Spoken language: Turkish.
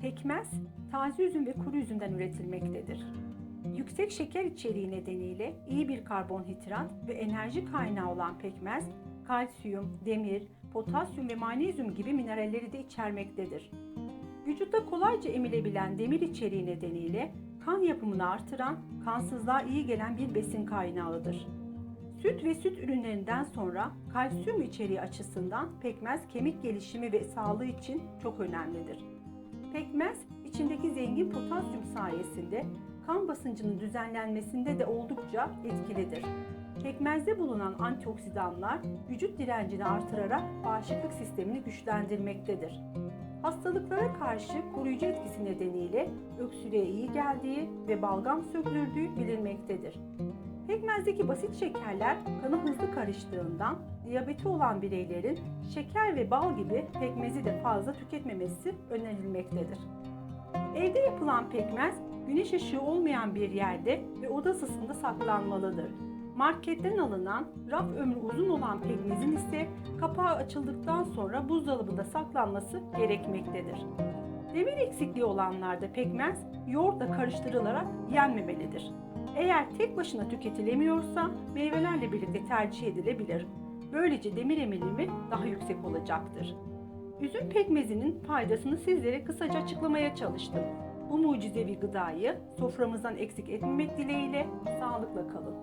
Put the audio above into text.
Pekmez, taze üzüm ve kuru üzümden üretilmektedir. Yüksek şeker içeriği nedeniyle iyi bir karbonhidrat ve enerji kaynağı olan pekmez, kalsiyum, demir, potasyum ve magnezyum gibi mineralleri de içermektedir. Vücutta kolayca emilebilen demir içeriği nedeniyle kan yapımını artıran, kansızlığa iyi gelen bir besin kaynağıdır. Süt ve süt ürünlerinden sonra kalsiyum içeriği açısından pekmez kemik gelişimi ve sağlığı için çok önemlidir. Pekmez içindeki zengin potasyum sayesinde kan basıncının düzenlenmesinde de oldukça etkilidir. Pekmezde bulunan antioksidanlar vücut direncini artırarak bağışıklık sistemini güçlendirmektedir. Hastalıklara karşı koruyucu etkisi nedeniyle öksürüğe iyi geldiği ve balgam sökülürdüğü bilinmektedir. Pekmezdeki basit şekerler kana hızlı karıştığından diyabeti olan bireylerin şeker ve bal gibi pekmezi de fazla tüketmemesi önerilmektedir. Evde yapılan pekmez güneş ışığı olmayan bir yerde ve oda ısısında saklanmalıdır. Marketten alınan raf ömrü uzun olan pekmezin ise kapağı açıldıktan sonra buzdolabında saklanması gerekmektedir. Demir eksikliği olanlarda pekmez yoğurtla karıştırılarak yenmemelidir. Eğer tek başına tüketilemiyorsa meyvelerle birlikte tercih edilebilir. Böylece demir emilimi daha yüksek olacaktır. Üzüm pekmezinin faydasını sizlere kısaca açıklamaya çalıştım. Bu mucizevi gıdayı soframızdan eksik etmemek dileğiyle sağlıkla kalın.